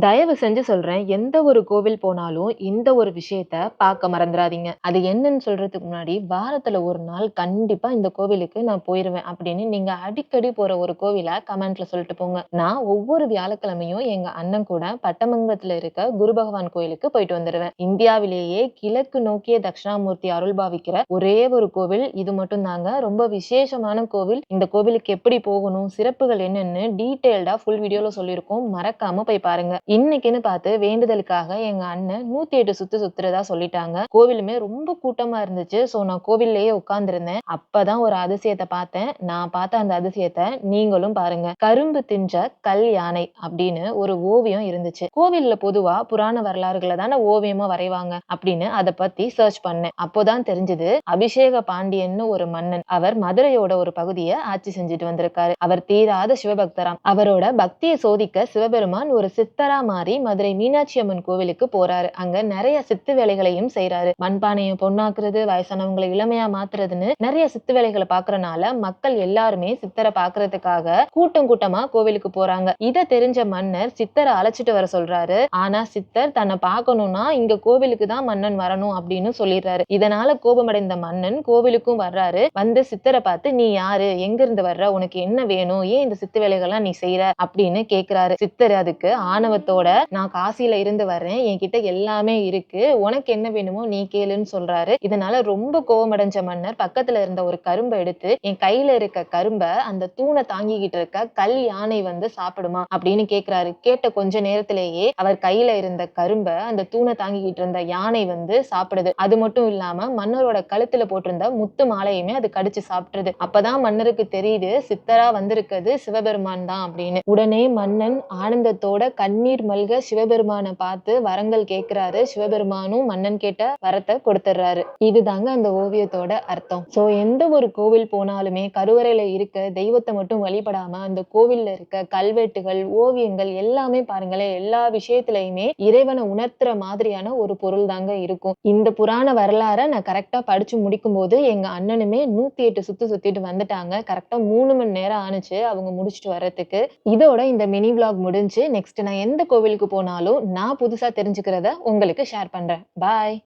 தயவு செஞ்சு சொல்றேன். எந்த ஒரு கோவில் போனாலும், இந்த ஒரு விஷயத்த பார்க்க மறந்துடாதீங்க அது என்னன்னு சொல்றதுக்கு முன்னாடி, வாரத்துல ஒரு நாள் கண்டிப்பா இந்த கோவிலுக்கு நான் போயிருவேன் அப்படின்னு நீங்க அடிக்கடி போற ஒரு கோவில கமெண்ட்ல சொல்லிட்டு போங்க. நான் ஒவ்வொரு வியாழக்கிழமையும் எங்க அண்ணன் கூட பட்டமங்கலத்துல இருக்க குரு பகவான் கோயிலுக்கு போயிட்டு வந்துடுவேன் இந்தியாவிலேயே கிழக்கு நோக்கிய தட்சிணாமூர்த்தி அருள் பாவிக்கிற ஒரே ஒரு கோவில் இது மட்டும் தாங்க. ரொம்ப விசேஷமான கோவில். இந்த கோவிலுக்கு எப்படி போகணும், சிறப்புகள் என்னன்னு டீட்டெயில்டா ஃபுல் வீடியோல சொல்லியிருக்கோம். மறக்காம போய் பாருங்க. இன்னைக்குன்னு பார்த்து வேண்டுதலுக்காக எங்க அண்ணன் 108 சுத்து சுத்துறதா சொல்லிட்டாங்க. கோவிலுமே ரொம்ப கூட்டமா இருந்துச்சு. ஸோ நான் கோவில்லயே உட்கார்ந்திருந்தேன். அப்பதான் ஒரு அதிசயத்தை பார்த்தேன். நான் பார்த்த அந்த அதிசயத்தை நீங்களும் பாருங்க. கரும்பு தின்ற கல் யானை அப்படின்னு ஒரு ஓவியம் இருந்துச்சு. கோவில்ல பொதுவா புராண வரலாறுகள தானே ஓவியமா வரைவாங்க அப்படின்னு அதை பத்தி சர்ச் பண்ணேன். அப்போதான் தெரிஞ்சது அபிஷேக பாண்டியன்னு ஒரு மன்னன். அவர் மதுரையோட ஒரு பகுதியை ஆட்சி செஞ்சுட்டு வந்திருக்காரு. அவர் தீராத சிவபக்தராம். அவரோட பக்தியை சோதிக்க சிவபெருமான் ஒரு சித்தரா மாறி மதுரை மீனாட்சி அம்மன் கோவிலுக்கு போறாரு. அங்க நிறைய சித்து வேலைகளையும் செய்யறாரு மண்பானையை பொண்ணாக்குறது வயசானவங்களை இளமையா மாத்துறதுன்னு நிறைய சித்து வேலைகளை பாக்குறனால மக்கள் எல்லாருமே சித்தரை பாக்குறதுக்காக கூட்டம் கூட்டமா கோவிலுக்கு போறாங்க. இத தெரிஞ்ச மன்னர் சித்தரை அழைச்சிட்டு வர சொல்றாரு. ஆனா சித்தர் தன்னை பார்க்கணும்னா இங்க கோவிலுக்கு தான் மன்னன் வரணும் அப்படின்னு சொல்லிடுறாரு. இதனால கோபமடைந்த மன்னன் கோவிலுக்கும் வர்றாரு. வந்து சித்தரை பார்த்து நீ யாரு? எங்க இருந்து வர்ற? உனக்கு என்ன வேணும்? ஏன் இந்த சித்து வேலைகள்லாம் நீ செய்யற அப்படின்னு கேக்குறாரு சித்தர் அதுக்கு ஆணவ ஆணவத்தோட நான் காசியில இருந்து வர்றேன். என்கிட்ட எல்லாமே இருக்கு. உனக்கு என்ன வேணுமோ நீ கேளுன்னு சொல்றாரு. இதனால ரொம்ப கோவமடைஞ்ச மன்னர் பக்கத்துல இருந்த ஒரு கரும்ப எடுத்து என் கையில இருக்க கரும்ப அந்த தூணை தாங்கிக்கிட்டு இருக்க கல் யானை வந்து சாப்பிடுமா அப்படின்னு கேக்குறாரு கேட்ட கொஞ்ச நேரத்திலேயே அவர் கையில இருந்த கரும்ப அந்த தூணை தாங்கிக்கிட்டு இருந்த யானை வந்து சாப்பிடுது. அது மட்டும் இல்லாம மன்னரோட கழுத்துல போட்டிருந்த முத்து மாலையுமே அது கடிச்சு சாப்பிட்டுருது. அப்பதான் மன்னருக்கு தெரியுது சித்தரா வந்திருக்கிறது சிவபெருமான் தான் அப்படின்னு. உடனே மன்னன் ஆனந்தத்தோட கண்ணீர் மல்க சிவபெருமானை பார்த்து வரங்கள் கேட்கிறாரு. சிவபெருமானும் மன்னன் கேட்ட வரத்தை கொடுத்துட்றாரு இதுதாங்க அந்த ஓவியத்தோட அர்த்தம். சோ எந்த ஒரு கோவில் போனாலுமே கருவறையில இருக்க தெய்வத்தை மட்டும் வழிபடாம அந்த கோவில்ல இருக்க கல்வெட்டுகள், ஓவியங்கள் எல்லாமே பாருங்களேன் எல்லா விஷயத்திலயுமே இறைவனை உணர்த்துற மாதிரியான ஒரு பொருள் தாங்க இருக்கும். இந்த புராண வரலாற நான் கரெக்டா படிச்சு முடிக்கும்போது எங்க அண்ணனுமே 108 சுத்து சுத்திட்டு வந்துட்டாங்க. கரெக்டா மூணு மணி நேரம் ஆனுச்சு அவங்க முடிச்சுட்டு வர்றதுக்கு. இதோட இந்த மினி விளாக் முடிஞ்சு. நெக்ஸ்ட் நான் எந்த கோவிலுக்கு போனாலும் நான் புதுசா தெரிஞ்சுக்கிறத உங்களுக்கு ஷேர் பண்றேன். பாய்.